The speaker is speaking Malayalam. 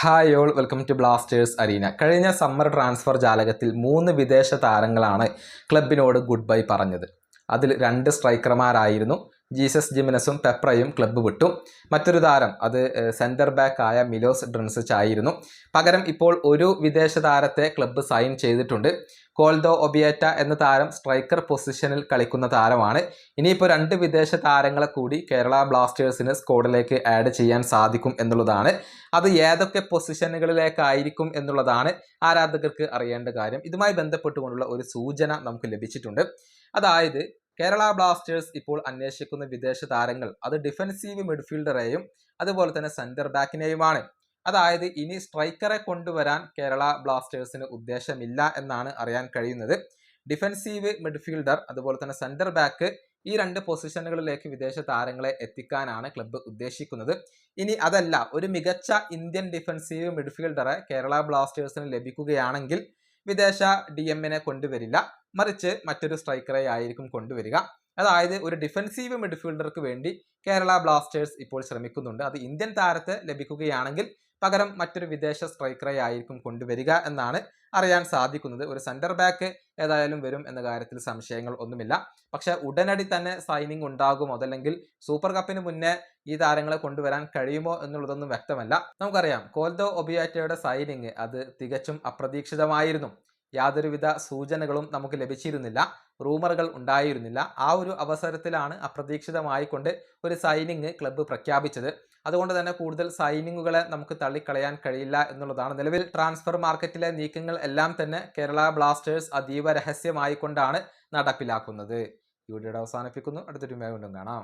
Hi all welcome to Blasters arena കഴിഞ്ഞ സമ്മർ ട്രാൻസ്ഫർ ജാലകത്തിൽ മൂന്ന് വിദേശ താരങ്ങളാണ് ക്ലബിനോട് ഗുഡ് ബൈ പറഞ്ഞത്. അതിൽ രണ്ട് സ്ട്രൈക്കർമാരായിരുന്നു ജീസസ് ജിമിനസും പെപ്രയും ക്ലബ്ബ് വിട്ടു. മറ്റൊരു താരം അത് സെന്റർ ബാക്ക് ആയ മിലോസ് ഡ്രൻസിച്ച് ആയിരുന്നു. പകരം ഇപ്പോൾ ഒരു വിദേശ താരത്തെ ക്ലബ്ബ് സൈൻ ചെയ്തിട്ടുണ്ട്. കോൾദോ ഒബിയേറ്റ എന്ന താരം സ്ട്രൈക്കർ പൊസിഷനിൽ കളിക്കുന്ന താരമാണ്. ഇനിയിപ്പോൾ രണ്ട് വിദേശ താരങ്ങളെ കൂടി കേരള ബ്ലാസ്റ്റേഴ്സിന് സ്ക്വാഡിലേക്ക് ആഡ് ചെയ്യാൻ സാധിക്കും എന്നുള്ളതാണ് അത് ഏതൊക്കെ പൊസിഷനുകളിലേക്കായിരിക്കും എന്നുള്ളതാണ് ആരാധകർക്ക് അറിയേണ്ട കാര്യം. ഇതുമായി ബന്ധപ്പെട്ടുകൊണ്ടുള്ള ഒരു സൂചന നമുക്ക് ലഭിച്ചിട്ടുണ്ട്. അതായത് കേരള ബ്ലാസ്റ്റേഴ്സ് ഇപ്പോൾ അന്വേഷിക്കുന്ന വിദേശ താരങ്ങൾ അത് ഡിഫൻസീവ് മിഡ്ഫീൽഡറെയും അതുപോലെ തന്നെ സെന്റർ ബാക്കിനെയുമാണ്. അതായത് ഇനി സ്ട്രൈക്കറെ കൊണ്ടുവരാൻ കേരള ബ്ലാസ്റ്റേഴ്സിന് ഉദ്ദേശമില്ല എന്നാണ് അറിയാൻ കഴിയുന്നത്. ഡിഫൻസീവ് മിഡ്ഫീൽഡർ അതുപോലെ തന്നെ സെന്റർ ബാക്ക് ഈ രണ്ട് പൊസിഷനുകളിലേക്ക് വിദേശ താരങ്ങളെ എത്തിക്കാനാണ് ക്ലബ്ബ് ഉദ്ദേശിക്കുന്നത്. ഇനി അതല്ല ഒരു മികച്ച ഇന്ത്യൻ ഡിഫൻസീവ് മിഡ്ഫീൽഡറെ കേരള ബ്ലാസ്റ്റേഴ്സിന് ലഭിക്കുകയാണെങ്കിൽ വിദേശ ഡി എമ്മിനെ കൊണ്ടുവരില്ല. മറിച്ച് മറ്റൊരു സ്ട്രൈക്കറെ ആയിരിക്കും കൊണ്ടുവരിക. അതായത് ഒരു ഡിഫൻസീവ് മിഡ്ഫീൽഡർക്ക് വേണ്ടി കേരള ബ്ലാസ്റ്റേഴ്സ് ഇപ്പോൾ ശ്രമിക്കുന്നുണ്ട്. അത് ഇന്ത്യൻ താരത്തെ ലഭിക്കുകയാണെങ്കിൽ പകരം മറ്റൊരു വിദേശ സ്ട്രൈക്കറെ ആയിരിക്കും കൊണ്ടുവരിക എന്നാണ് അറിയാൻ സാധിക്കുന്നത്. ഒരു സെന്റർ ബാക്ക് ഏതായാലും വരും എന്ന കാര്യത്തിൽ സംശയങ്ങൾ ഒന്നുമില്ല. പക്ഷെ ഉടനടി തന്നെ സൈനിങ് ഉണ്ടാകുമോ അതല്ലെങ്കിൽ സൂപ്പർ കപ്പിന് മുന്നേ ഈ താരങ്ങളെ കൊണ്ടുവരാൻ കഴിയുമോ എന്നുള്ളതൊന്നും വ്യക്തമല്ല. നമുക്കറിയാം കോൽദോ ഒബിയാറ്റയുടെ സൈനിങ് അത് തികച്ചും അപ്രതീക്ഷിതമായിരുന്നു. യാതൊരുവിധ സൂചനകളും നമുക്ക് ലഭിച്ചിരുന്നില്ല റൂമറുകൾ ഉണ്ടായിരുന്നില്ല. ആ ഒരു അവസരത്തിലാണ് അപ്രതീക്ഷിതമായിക്കൊണ്ട് ഒരു സൈനിങ് ക്ലബ്ബ് പ്രഖ്യാപിച്ചത്. അതുകൊണ്ട് തന്നെ കൂടുതൽ സൈനിങ്ങുകളെ നമുക്ക് തള്ളിക്കളയാൻ കഴിയില്ല എന്നുള്ളതാണ് നിലവിൽ ട്രാൻസ്ഫർ മാർക്കറ്റിലെ നീക്കങ്ങൾ എല്ലാം തന്നെ കേരള ബ്ലാസ്റ്റേഴ്സ് അതീവ രഹസ്യമായിക്കൊണ്ടാണ് നടപ്പിലാക്കുന്നത്. ഈ വീഡിയോയുടെ അവസാനിപ്പിക്കുന്നു. അടുത്തൊരു വീണ്ടും കാണാം.